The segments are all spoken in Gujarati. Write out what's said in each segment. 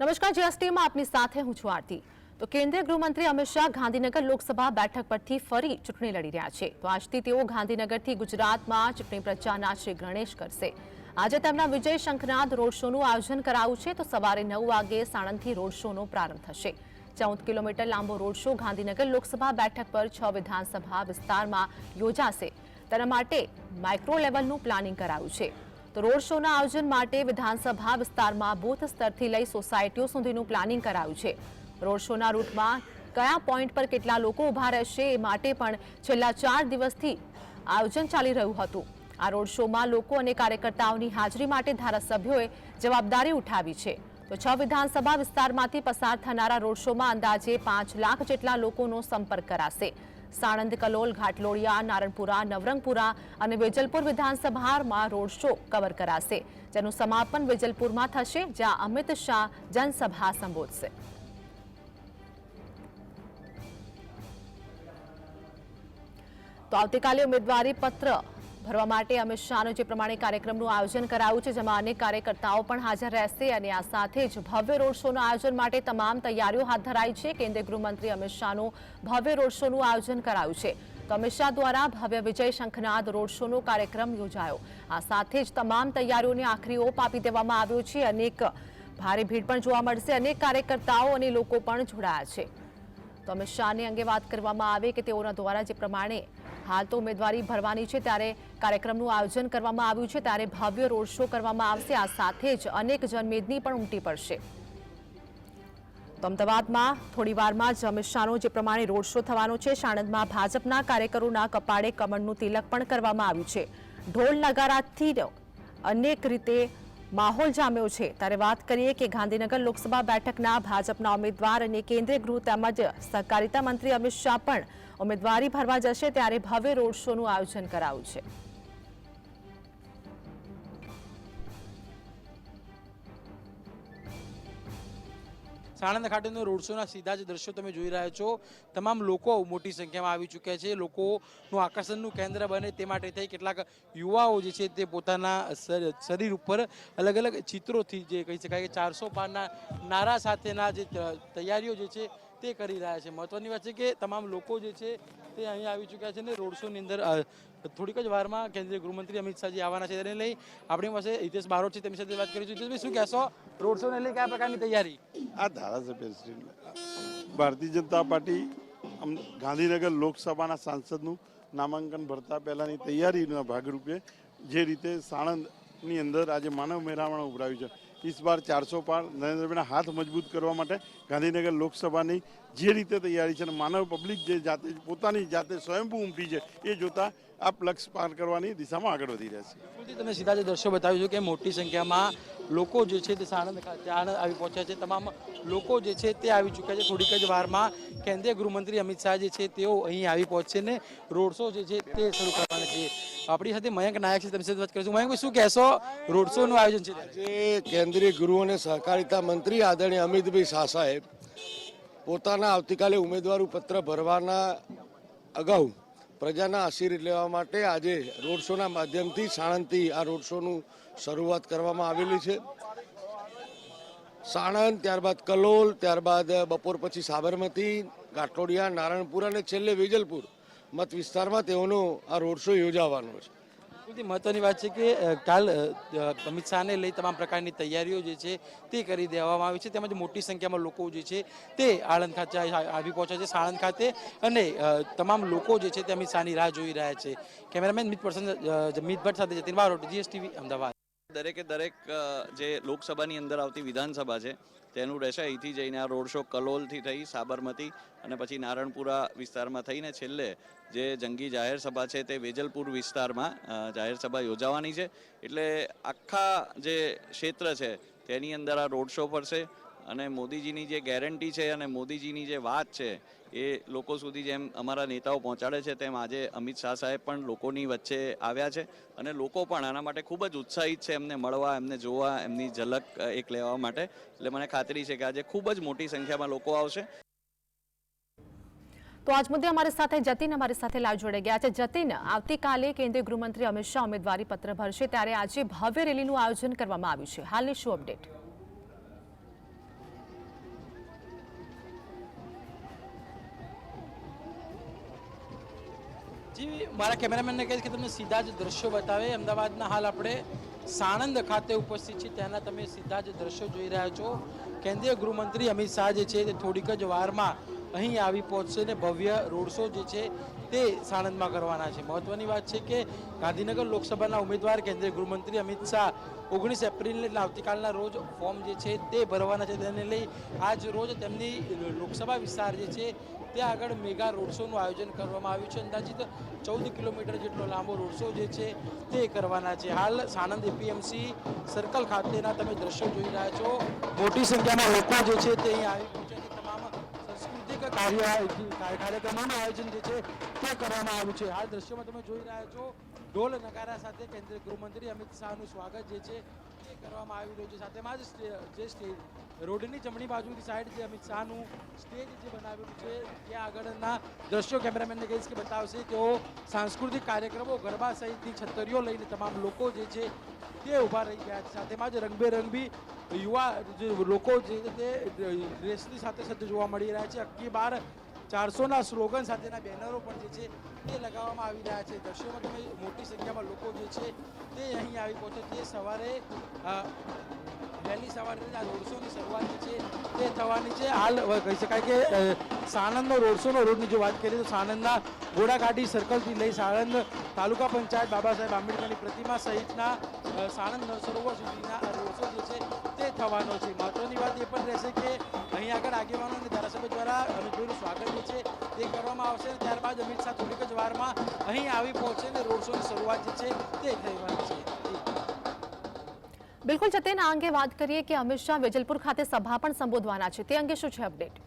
નમસ્કાર, જીએસટીમાં આપની સાથે હું છું આરતી. તો કેન્દ્રીય ગૃહમંત્રી અમિત શાહ ગાંધીનગર લોકસભા બેઠક પરથી ફરી ચૂંટણી લડી રહ્યા છે. તો આજથી તેઓ ગાંધીનગરથી ગુજરાતમાં ચૂંટણી પ્રચારના શ્રી ગણેશ કરશે. આજે તેમના વિજય શંખનાદ રોડ શોનું આયોજન કરાયું છે, તો સવારે નવ વાગે સાણંદથી રોડ શોનો પ્રારંભ થશે. ચૌદ કિલોમીટર લાંબો રોડ શો ગાંધીનગર લોકસભા બેઠક પર છ વિધાનસભા વિસ્તારમાં યોજાશે. તેના માટે માઇક્રો લેવલનું પ્લાનિંગ કરાયું છે. તો રોડ શોના આયોજન માટે વિધાનસભા વિસ્તારમાં બૂથ સ્તરથી લઈ સોસાયટીઓ સુધીનું પ્લાનિંગ કરાયું છે. રોડ શોના રૂટમાં કયા પોઈન્ટ પર કેટલા લોકો ઊભા રહેશે એ માટે પણ છેલ્લા ચાર દિવસથી આયોજન ચાલી રહ્યું હતું. આ રોડ શોમાં લોકો અને કાર્યકર્તાઓની હાજરી માટે ધારાસભ્યોએ જવાબદારી ઉઠાવી છે. તો છ વિધાનસભા વિસ્તારમાંથી પસાર થનારા રોડ શોમાં અંદાજે પાંચ લાખ જેટલા લોકોનો સંપર્ક કરાશે. સાણંદ, કલોલ, ઘાટલોડિયા, નારણપુરા, નવરંગપુરા અને વેજલપુર વિધાનસભામાં રોડ શો કવર કરાશે, જેનું સમાપન વેજલપુરમાં થશે, જ્યાં અમિત શાહ જનસભા સંબોધશે. તો આવતીકાલે ઉમેદવારી પત્ર ભરવા માટે અમિત શાહનો જે પ્રમાણે કાર્યક્રમનું આયોજન કરાયું છે, જેમાં અનેક કાર્યકર્તાઓ પણ હાજર રહેશે અને આ સાથે જ ભવ્ય રોડ શોના આયોજન માટે તમામ તૈયારીઓ હાથ ધરાઈ છે. કેન્દ્રીય ગૃહમંત્રી અમિત શાહનું ભવ્ય રોડ શોનું આયોજન કરાયું છે. તો અમિત શાહ દ્વારા ભવ્ય વિજય શંખનાદ રોડ શોનો કાર્યક્રમ યોજાયો. આ સાથે જ તમામ તૈયારીઓને આખરી ઓપ આપી દેવામાં આવ્યો છે. અનેક ભારે ભીડ પણ જોવા મળશે. અનેક કાર્યકર્તાઓ અને લોકો પણ જોડાયા છે. તો અમિત શાહને અંગે વાત કરવામાં આવે કે તેઓના દ્વારા જે પ્રમાણે હાલ તો ઉમેદવારી ભરવાની છે, ત્યારે કાર્યક્રમનું આયોજન કરવામાં આવ્યું છે, ત્યારે ભવ્ય રોડ શો કરવામાં આવશે. આ સાથે જ અનેક જનમેદની પણ ઉમટી પડશે. તો અમદાવાદમાં થોડી વારમાં જ અમિત શાહનો જે પ્રમાણે રોડ શો થવાનો છે, સાણંદમાં ભાજપના કાર્યકરોના કપાળે કમળનું તિલક પણ કરવામાં આવ્યું છે. ઢોલ નગારાથી અનેક રીતે માહોલ જામ્યો છે. ત્યારે વાત કરીએ કે ગાંધીનગર લોકસભા બેઠકના ભાજપના ઉમેદવાર અને કેન્દ્રીય ગૃહ તેમજ સહકારિતા મંત્રી અમિત શાહ પણ ઉમેદવારી ભરવા જશે ત્યારે ભવ્ય રોડ શોનું આયોજન કરાયું છે. સાણંદ ખાતેનો રોડ શોના સીધા જ દ્રશ્યો તમે જોઈ રહ્યા છો. તમામ લોકો મોટી સંખ્યામાં આવી ચૂક્યા છે. લોકોનું આકર્ષણનું કેન્દ્ર બને તે માટે થઈ કેટલાક યુવાઓ જે છે તે પોતાના શર- શરીર ઉપર અલગ અલગ ચિત્રોથી જે કહી શકાય કે ચારસો પારના નારા સાથેના જે તૈયારીઓ જે છે તે કરી રહ્યા છે. મહત્વની વાત છે કે તમામ લોકો જે છે તે અહીં આવી ચૂક્યા છે ને રોડ શોની અંદર થોડીક જ વારમાં કેન્દ્રીય ગૃહમંત્રી અમિત શાહજી આવવાના છે. તેને લઈ આપણી પાસે હિતેશ બારોટ છે. તેમની સાથે વાત કરીશું હિતેશભાઈ, શું કહેશો? રોડ શોને લઈ કયા પ્રકારની તૈયારી? આ ધારાસભ્ય ભારતીય જનતા પાર્ટી ગાંધીનગર લોકસભાના સાંસદનું નામાંકન ભરતા પહેલાંની તૈયારીના ભાગરૂપે જે રીતે સાણંદની અંદર આજે માનવ મેળાવણ ઉભરાયું છે. ઇસ બાર ચારસો પાર નરેન્દ્રભાઈના હાથ મજબૂત કરવા માટે ગાંધીનગર લોકસભાની જે રીતે તૈયારી છે અને માનવ પબ્લિક જે જાતે પોતાની જાતે સ્વયંભૂ ઉમટી છે, એ જોતા આપ લક્ષ પાર કરવાની દિશામાં આગળ વધી રહ્યા છે. તમે સીધા જે દ્રશ્યો બતાવ્યું છે કે મોટી સંખ્યામાં લોકો જે છે તે સાણંદ ખાતે આણંદ આવી પહોંચ્યા છે. તમામ લોકો જે છે તે આવી ચૂક્યા છે. થોડીક જ વારમાં કેન્દ્રીય ગૃહમંત્રી અમિત શાહ જે છે તેઓ અહીં આવી પહોંચશે ને રોડ શો જે છે તે શરૂ કરવાના છે. આપણી સાથે મયંક નાયક છે, તેમની સાથે વાત કરીશું. મયંકભાઈ શું કહેશો? રોડ શોનું આયોજન છે આજે કેન્દ્રીય ગૃહ અને સહકારિતા મંત્રી આદરણીય અમિતભાઈ શાહ સાહેબ પોતાના આવતીકાલે ઉમેદવારી પત્ર ભરવાના અગાઉ પ્રજાના આશીર્વાદ લેવા માટે આજે રોડ શોના માધ્યમથી સાણંદથી આ રોડ શોનું શરૂઆત કરવામાં આવેલી છે. સાણંદ, ત્યારબાદ કલોલ, ત્યારબાદ બપોર પછી સાબરમતી ગાટલોડિયા નારણપુર અને છેલ્લે વેજલપુર મત વિસ્તારમાં તેઓનો આ રોડ શો યોજાવાનો છે. સૌથી મહત્વની વાત છે કે કાલ અમિત શાહને લઈ તમામ પ્રકારની તૈયારીઓ જે છે તે કરી દેવામાં આવી છે. તેમજ મોટી સંખ્યામાં લોકો જે છે તે આણંદ ખાતે આવી પહોંચ્યા છે, સાણંદ ખાતે. અને તમામ લોકો જે છે તે અમિત શાહની રાહ જોઈ રહ્યા છે. કેમેરામેન મિત પર્સન મિત ભટ્ટ સાથે જતીન બારોટ, જીએસટીવી, અમદાવાદ. દરેકે દરેક જે લોકસભાની અંદર આવતી વિધાનસભા છે, તેનું રહેશે. અહીંથી જઈને આ રોડ શો કલોલથી થઈ, સાબરમતી અને પછી નારણપુરા વિસ્તારમાં થઈને છેલ્લે જે જંગી જાહેર સભા છે તે વેજલપુર વિસ્તારમાં જાહેર સભા યોજાવાની છે. એટલે આખા જે ક્ષેત્ર છે, તેની અંદર આ રોડ શો પડશે અને મોદીજીની જે ગેરંટી છે અને મોદીજીની જે વાત છે, એ લોકો સુધી જેમ અમારા નેતાઓ પહોંચાડે છે, તેમ આજે અમિત શાહ સાહેબ પણ લોકોની વચ્ચે આવ્યા છે. અને લોકો પણ આના માટે ખૂબ જ ઉત્સાહિત છે એમને મળવા, એમને જોવા, એમની ઝલક એક લેવા માટે. એટલે મને ખાતરી છે કે આજે ખૂબ જ મોટી સંખ્યામાં લોકો આવશે. તો આજ મુદ્દે અમારી સાથે જતીન અમારી સાથે લાઈવ જોડાઈ ગયા છે. જતીન, આવતીકાલે કેન્દ્રીય ગૃહમંત્રી અમિત શાહ ઉમેદવારી પત્ર ભરશે, ત્યારે આજે ભવ્ય રેલીનું આયોજન કરવામાં આવ્યું છે. હાલની શું અપડેટ જી, મારા કેમેરામેનને કહીશ કે તમને સીધા જ દ્રશ્યો બતાવે. અમદાવાદના હાલ આપણે સાણંદ ખાતે ઉપસ્થિત છીએ. ત્યાંના તમે સીધા જ દ્રશ્યો જોઈ રહ્યા છો. કેન્દ્રીય ગૃહમંત્રી અમિત શાહ જે છે તે થોડીક જ વારમાં અહીં આવી પહોંચશે ને ભવ્ય રોડ શો જે છે તે સાણંદમાં કરવાના છે. મહત્વની વાત છે કે ગાંધીનગર લોકસભાના ઉમેદવાર, કેન્દ્રીય ગૃહમંત્રી અમિત શાહ ઓગણીસ એપ્રિલ એટલે આવતીકાલના રોજ ફોર્મ જે છે તે ભરવાના છે. તેને લઈ આજ રોજ તેમની લોકસભા વિસ્તાર જે છે ત્યાં આગળ મેગા રોડ શોનું આયોજન કરવામાં આવ્યું છે. અંદાજિત ચૌદ કિલોમીટર જેટલો લાંબો રોડ શો જે છે તે કરવાના છે. હાલ સાણંદ એપીએમસી સર્કલ ખાતેના તમે દ્રશ્યો જોઈ રહ્યા છો. મોટી સંખ્યામાં લોકો જે છે તે અહીં આવી પહોંચ્યા છે. તમામ સાંસ્કૃતિક કાર્ય, કાર્યક્રમોનું આયોજન જે છે તે કરવામાં આવ્યું છે. હાલ દ્રશ્યમાં તમે જોઈ રહ્યા છો, ઢોલ નગારા સાથે કેન્દ્રીય ગૃહમંત્રી અમિત શાહનું સ્વાગત જે છે તે કરવામાં આવી રહ્યું છે. સાથેમાં જ જે સ્ટેજ રોડની જમણી બાજુની સાઈડ જે અમિત શાહનું સ્ટેજ જે બનાવેલું છે, ત્યાં આગળના દ્રશ્યો કેમેરામેનને કહીશ કે બતાવશે. તેઓ સાંસ્કૃતિક કાર્યક્રમો, ગરબા સહિતની છત્તરીઓ લઈને તમામ લોકો જે છે તે ઊભા રહી ગયા છે. સાથેમાં જ રંગબેરંગી યુવા જે લોકો જે તે ડ્રેસની સાથે સાથે જોવા મળી રહ્યા છે. અક્કી બાર ચારસોના સ્લોગન સાથેના બેનરો પણ જે છે તે લગાવવામાં આવી રહ્યા છે. દ્રશ્યોમાં મોટી સંખ્યામાં લોકો જે છે તે અહીં આવી પહોંચે તે સવારે વહેલી સવારે આ રોડ શોની શરૂઆત છે તે થવાની છે. હાલ કહી શકાય કે સાણંદનો રોડ શોનો રોડની જો વાત કરીએ તો સાણંદના ઘોડાગાડી સર્કલથી લઈ સાણંદ તાલુકા પંચાયત બાબા સાહેબ આંબેડકરની પ્રતિમા સહિતના સાણંદ નળ સરોવર સુધીના આ રોડ શો જે છે તે થવાનો છે. મહત્વની વાત એ રહેશે કે અહીં આગળ આગેવાનો અને ધારાસભ્ય દ્વારા અમિતભાઈનું સ્વાગત જે છે તે કરવામાં આવશે ત્યારબાદ અમિત શાહ થોડીક જ વારમાં અહીં આવી પહોંચે અને રોડ શોની શરૂઆત જે છે તે થવાની છે. બિલકુલ જતેન આ અંગે વાત કરીએ કે અમિત શાહ વેજલપુર ખાતે સભા પણ સંબોધવાના છે. તે અંગે શું છે અપડેટ?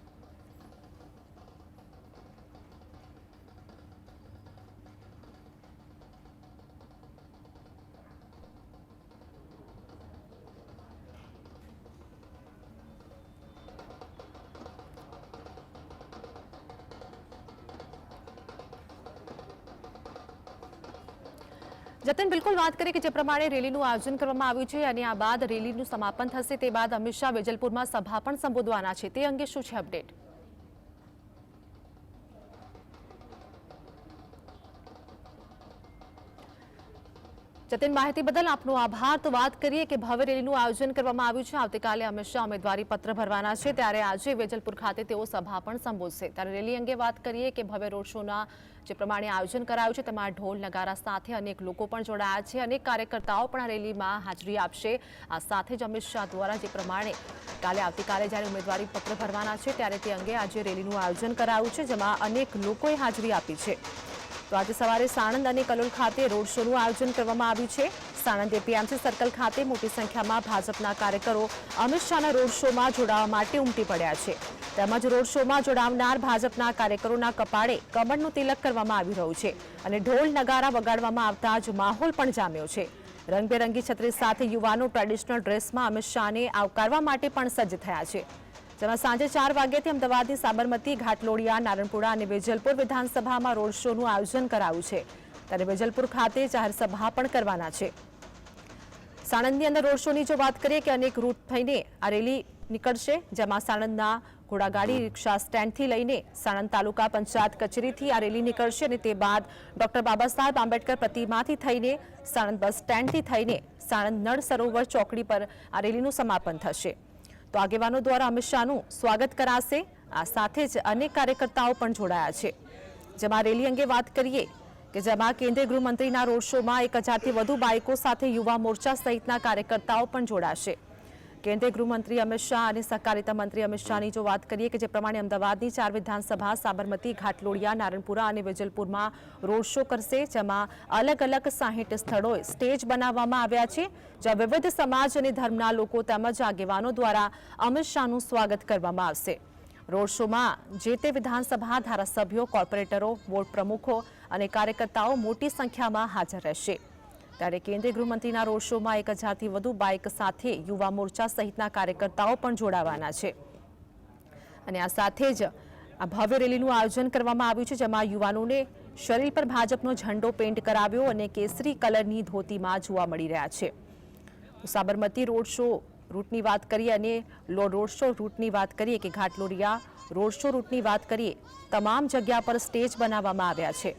જતન, બિલકુલ વાત કરીએ કે જે પ્રમાણે રેલીનું આયોજન કરવામાં આવ્યું છે અને આ બાદ રેલીનું સમાપન થશે. તે બાદ અમિત શાહ વેજલપુરમાં સભા પણ સંબોધવાના છે. તે અંગે શું છે અપડેટ? જતીન માહિતી બદલ આપનો આભાર. તો વાત કરીએ કે ભવ્ય રેલીનું આયોજન કરવામાં આવ્યું છે. આવતીકાલે અમિત શાહ ઉમેદવારી પત્ર ભરવાના છે. ત્યારે આજે વેજલપુર ખાતે તેઓ સભા પણ સંબોધશે. ત્યારે રેલી અંગે વાત કરીએ કે ભવ્ય રોડ શોના જે પ્રમાણે આયોજન કરાયું છે, તેમાં ઢોલ નગારા સાથે અનેક લોકો પણ જોડાયા છે. અનેક કાર્યકર્તાઓ પણ આ રેલીમાં હાજરી આપશે. આ સાથે જ અમિત શાહ દ્વારા જે પ્રમાણે કાલે આવતીકાલે જ્યારે ઉમેદવારી પત્ર ભરવાના છે, ત્યારે તે અંગે આજે રેલીનું આયોજન કરાયું છે, જેમાં અનેક લોકોએ હાજરી આપી છે. તો આજે સવારે સાણંદ અને કલોલ ખાતે રોડ શોનું આયોજન કરવામાં આવ્યું છે. સાણંદ એપીએમસી સર્કલ ખાતે મોટી સંખ્યામાં ભાજપના કાર્યકરો અમિત શાહના રોડ શોમાં જોડાવા માટે ઉમટી પડ્યા છે. તેમજ રોડ શોમાં જોડાવનાર ભાજપના કાર્યકરોના કપાળે કમળનું તિલક કરવામાં આવી રહ્યું છે અને ઢોલ નગારા વગાડવામાં આવતા જ માહોલ પણ જામ્યો છે. રંગબેરંગી છત્રી સાથે યુવાનો ટ્રેડિશનલ ડ્રેસમાં અમિત શાહને આવકારવા માટે પણ સજ્જ થયા છે. જેમાં સાંજે ચાર વાગ્યાથી અમદાવાદની સાબરમતી, ઘાટલોડિયા, નારણપુરા અને વેજલપુર વિધાનસભામાં રોડ શોનું આયોજન કરાયું છે. ત્યારે વેજલપુર ખાતે જાહેરસભા પણ કરવાના છે. સાણંદની અંદર રોડ શોની જો વાત કરીએ કે અનેક રૂટ થઈને આ રેલી નીકળશે, જેમાં સાણંદના ઘોડાગાડી, રિક્ષા સ્ટેન્ડથી લઈને સાણંદ તાલુકા પંચાયત કચેરીથી આ રેલી નીકળશે અને તે બાદ ડોક્ટર બાબા સાહેબ આંબેડકર પ્રતિમાથી થઈને સાણંદ બસ સ્ટેન્ડથી થઈને સાણંદ નળ સરોવર ચોકડી પર આ રેલીનું સમાપન થશે. તો આગેવાનો દ્વારા અમિત શાહનું સ્વાગત કરાશે. આ સાથે જ અનેક કાર્યકર્તાઓ પણ જોડાયા છે. જેમાં રેલી અંગે વાત કરીએ કે જેમાં કેન્દ્રીય ગૃહમંત્રીના રોડ શોમાં એક હજારથી વધુ બાઇકો સાથે યુવા મોરચા સહિતના કાર્યકર્તાઓ પણ જોડાશે. કેન્દ્રીય ગૃહમંત્રી અમિત શાહ અને સહકારિતા મંત્રી અમિત શાહની જો વાત કરીએ કે જે પ્રમાણે અમદાવાદની ચાર વિધાનસભા, સાબરમતી, ઘાટલોડિયા, નારણપુરા અને વેજલપુરમાં રોડ શો કરશે, જેમાં અલગ અલગ સાહીઠ સ્થળોએ સ્ટેજ બનાવવામાં આવ્યા છે, જ્યાં વિવિધ સમાજ અને ધર્મના લોકો તેમજ આગેવાનો દ્વારા અમિત શાહનું સ્વાગત કરવામાં આવશે. રોડ શોમાં જે તે વિધાનસભા ધારાસભ્યો, કોર્પોરેટરો વોર્ડ પ્રમુખો અને કાર્યકર્તાઓ મોટી સંખ્યામાં હાજર રહેશે. ત્યારે કેન્દ્રીય ગૃહમંત્રીના રોડ શોમાં એક હજારથી વધુ બાઇક સાથે યુવા મોરચા સહિતના કાર્યકર્તાઓ પણ જોડાવાના છે. અને આ સાથે જ આ ભવ્ય રેલીનું આયોજન કરવામાં આવ્યું છે, જેમાં યુવાનોને શરીર પર ભાજપનો ઝંડો પેન્ટ કરાવ્યો અને કેસરી કલરની ધોતીમાં જોવા મળી રહ્યા છે. સાબરમતી રોડ શો રૂટની વાત કરીએ અને રોડ શો રૂટની વાત કરીએ કે ઘાટલોડિયા રોડ શો રૂટની વાત કરીએ, તમામ જગ્યા પર સ્ટેજ બનાવવામાં આવ્યા છે.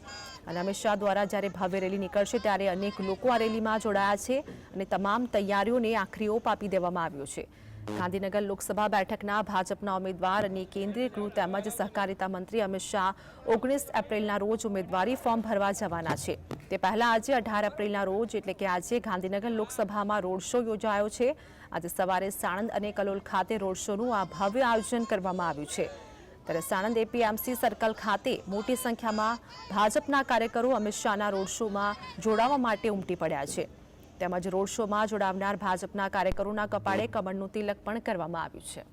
અને અમિત શાહ દ્વારા જ્યારે ભવ્ય રેલી નીકળશે ત્યારે અનેક લોકો આ રેલીમાં જોડાયા છે અને તમામ તૈયારીઓને આખરી ઓપ આપી દેવામાં આવ્યો છે. ગાંધીનગર લોકસભા બેઠકના ભાજપના ઉમેદવાર અને કેન્દ્રીય ગૃહ તેમજ સહકારિતા મંત્રી અમિત શાહ ઓગણીસ એપ્રિલના રોજ ઉમેદવારી ફોર્મ ભરવા જવાના છે. તે પહેલા આજે અઢાર એપ્રિલના રોજ એટલે કે આજે ગાંધીનગર લોકસભામાં રોડ શો યોજાયો છે. આજે સવારે સાણંદ અને કલોલ ખાતે રોડ શોનું આ ભવ્ય આયોજન કરવામાં આવ્યું છે. ત્યારે સાણંદ એપીએમસી સર્કલ ખાતે મોટી સંખ્યામાં ભાજપના કાર્યકરો અમિત શાહના રોડ શોમાં જોડાવા માટે ઉમટી પડ્યા છે. તેમજ રોડ શોમાં જોડાવનાર ભાજપના કાર્યકરોના કપાળે કમળનું તિલક પણ કરવામાં આવ્યું છે.